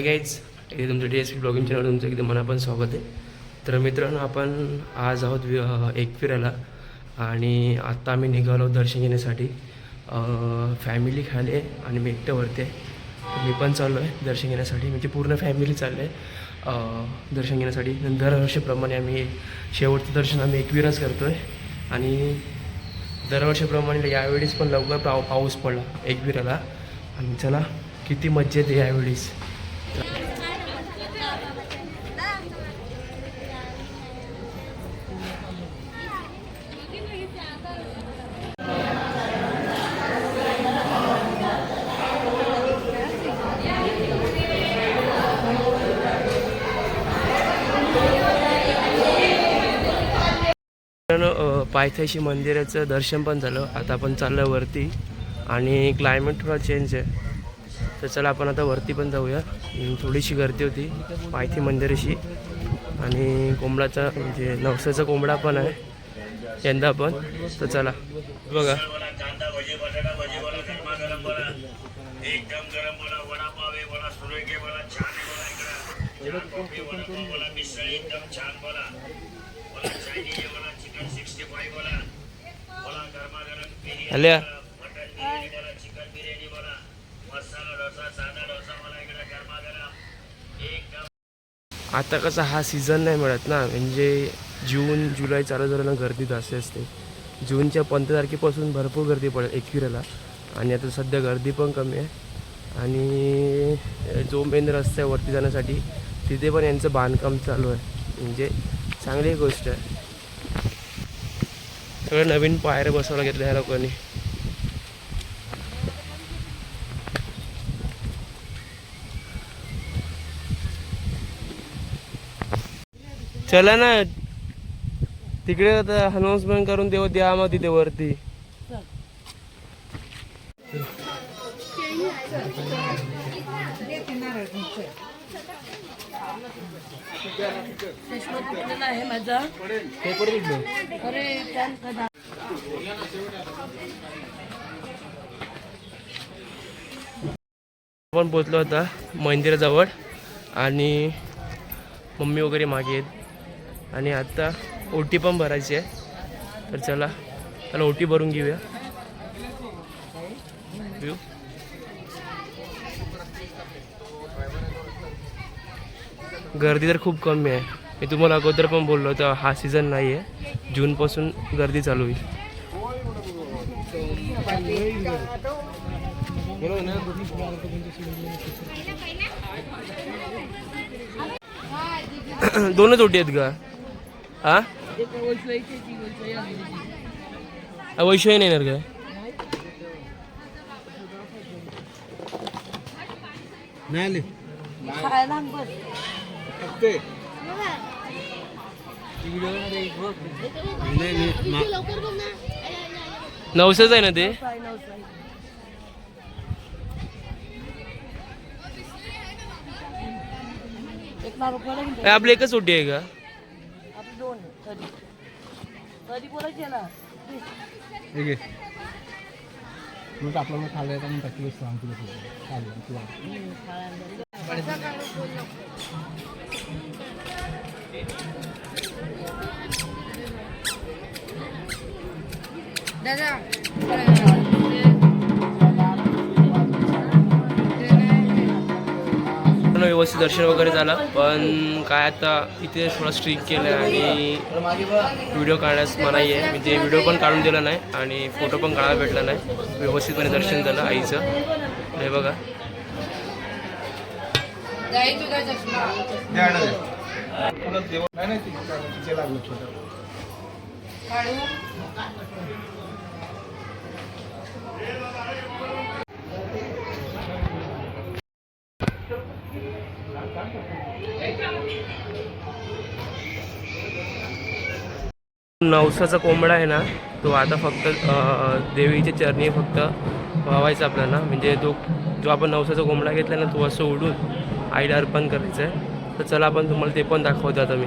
Guys इथे तुमचं D S P blogging channel तुमचं एकदम मनापण स्वागत आहे. तर मित्रांनो आपण आज आहोत एक फिरायला. आणि आत्ता आम्ही निघालो दर्शन घेण्यासाठी. फॅमिली खाली आहे आणि मी एकटं वरती आहे. मी पण चाललो आहे दर्शन घेण्यासाठी. म्हणजे पूर्ण फॅमिली चाललं आहे दर्शन घेण्यासाठी. दरवर्षीप्रमाणे आम्ही शेवटचं दर्शन आम्ही एकविराच करतो आहे आणि दरवर्षीप्रमाणे यावेळेस पण लवकर पाव पाऊस पडला एकविराला. आणि चला किती मज्जा येते यावेळेस मित्रांनो, अ, पायथ्याशी मंदिराचं दर्शन पण झालं. आता आपण चाललं वरती आणि क्लायमेट थोडा चेंज आहे. तर चला आपण आता वरती पण जाऊया. थोडीशी गर्दी होती पायथी मंदिराशी. आणि कोंबडाचा म्हणजे नवसाचा कोंबडा पण आहे. यंदा पण. तर चला बघा. बोला बोला एकदम हॅलो आता कसं हा सीझन नाही मिळत ना. म्हणजे जून जुलै चालू झालं ना गर्दी जास्त असते. जूनच्या पंधरा तारखेपासून भरपूर गर्दी पडेल एकविराला आणि आता सध्या गर्दी पण कमी आहे. आणि जो मेन रस्ता आहे वरती जाण्यासाठी तिथे पण यांचं बांधकाम चालू आहे. म्हणजे चांगली गोष्ट आहे. सगळं नवीन पायऱ्या बसवायला घेतल्या ह्या लोकांनी. चला ना. तिकडे आता अनाऊन्समेंट करून देव द्या मग तिथे वरती. आहे माझा अरे आपण पोचलो होता मंदिराजवळ आणि मम्मी वगैरे मागे आहेत. आणि आता ओटी पण भरायची आहे. तर चला चला ओटी भरून घेऊया. गर्दी तर खूप कमी आहे. मी तुम्हाला अगोदर पण बोललो होतं हा सीझन नाही आहे जूनपासून गर्दी चालू होईल. दोनच ओटी आहेत का? हा? वैशिवाही नाही येणार काय खायला आण बस. नवसंच आहे ना ते? आपली एकच ओटी आहे का? आपल्याला खाल्लं तर मग व्यवस्थित दर्शन वगैरे झालं पण काय आता इथे थोडं स्ट्रिक केलं आहे आणि व्हिडिओ काढण्यास मनाई आहे. म्हणजे व्हिडिओ पण काढून दिला नाही आणि फोटो पण काढायला भेटला नाही. व्यवस्थितपणे दर्शन झालं आईचं. हे बघा. नवसाचा कोंबडा आहे ना तो आता फक्त देवीच्या चरणी फक्त व्हावायचा आपल्याला. म्हणजे तो जो आपण नवसाचा कोंबडा घेतला ना तो असं उडून आईला अर्पण करायचं आहे तर चला आपण तुम्हाला ते पण दाखवतो आता मी.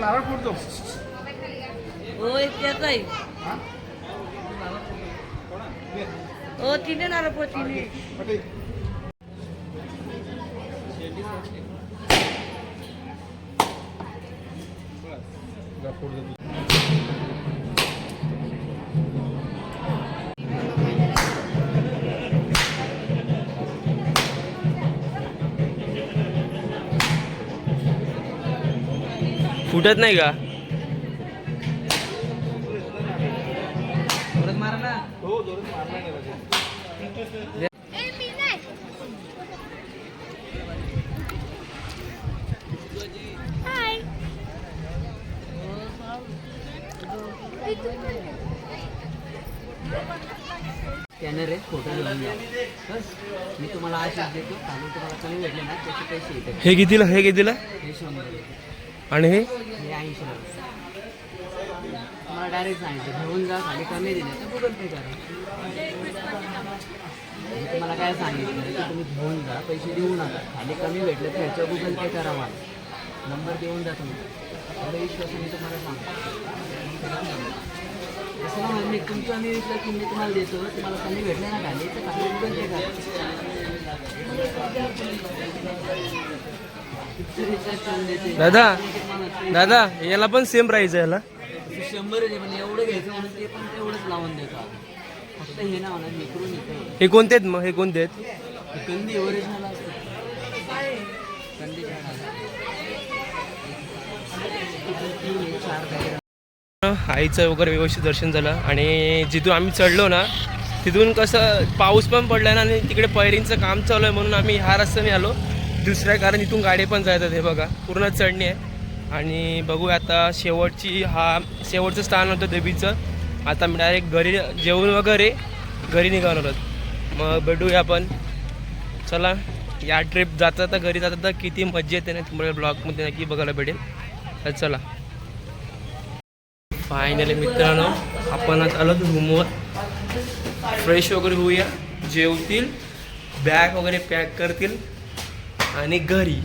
तिथे नारळ फोडतो हो? एक त्याच आहे हो तिने नारळ फुटत नाही का? परत मारा ना. हो जोरात मारला नाही स्कॅनर आहे फोटो घेऊन घ्या. बस. मी तुम्हाला आशीष देतो. आणि तुम्हाला कमी भेटले ना त्याचे पैसे येते हे कितीला हे कितीला? हे शंभर. आणि हे ऐंशी तुम्हाला डायरेक्ट सांगितलं घेऊन जा खाली कमी दिले तर गुगल पे करा मी तुम्हाला काय सांगितलं की तुम्ही घेऊन जा पैसे देऊ नका खाली कमी भेटले तर ह्याच्या गुगल पे करा मला नंबर देऊन जा तुम्ही एवढं विश्वासाने तुम्हाला सांगतो असं ना मी तुमचं आम्ही विश्वास की मी तुम्हाला देतो तुम्हाला कमी भेटले ना खाली तर खाली गुगल पे करा दादा दादा याला पण सेम प्राईज आहे याला. शंभर पण एवढं घ्यायचं म्हणून ते पण तेवढंच लावून देतात. फक्त हे ना म्हणा मिकरून येतं हे कोणते आहेत मग? हे कोणते आहेत? कंदी ओरिजिनल कंदी आईचं वगैरे व्यवस्थित दर्शन झालं आणि जिथून आम्ही चढलो ना तिथून कसं पाऊस पण पडला ना आणि तिकडे पैरींचं काम चालू आहे म्हणून आम्ही ह्या रस्त्याने आलो. दुसऱ्या कारण इथून गाडी पण जातात हे बघा. पूर्ण चढणी आहे. आणि बघूया आता शेवटची हा शेवटचं स्थान होतं देवीचं. आता मी डायरेक्ट घरी जेवण वगैरे घरी निघालो आहोत मग भेटूया आपण. चला या ट्रिप जाता तर घरी जाता तर किती मजा येते ना तुम्हाला ब्लॉगमध्ये नक्की बघायला भेटेल. तर चला. फायनली मित्रांनो आपण आज आलो रूमवर. फ्रेश वगैरे होऊया. जेवतील. बॅग वगैरे पॅक करतील. आणि घरी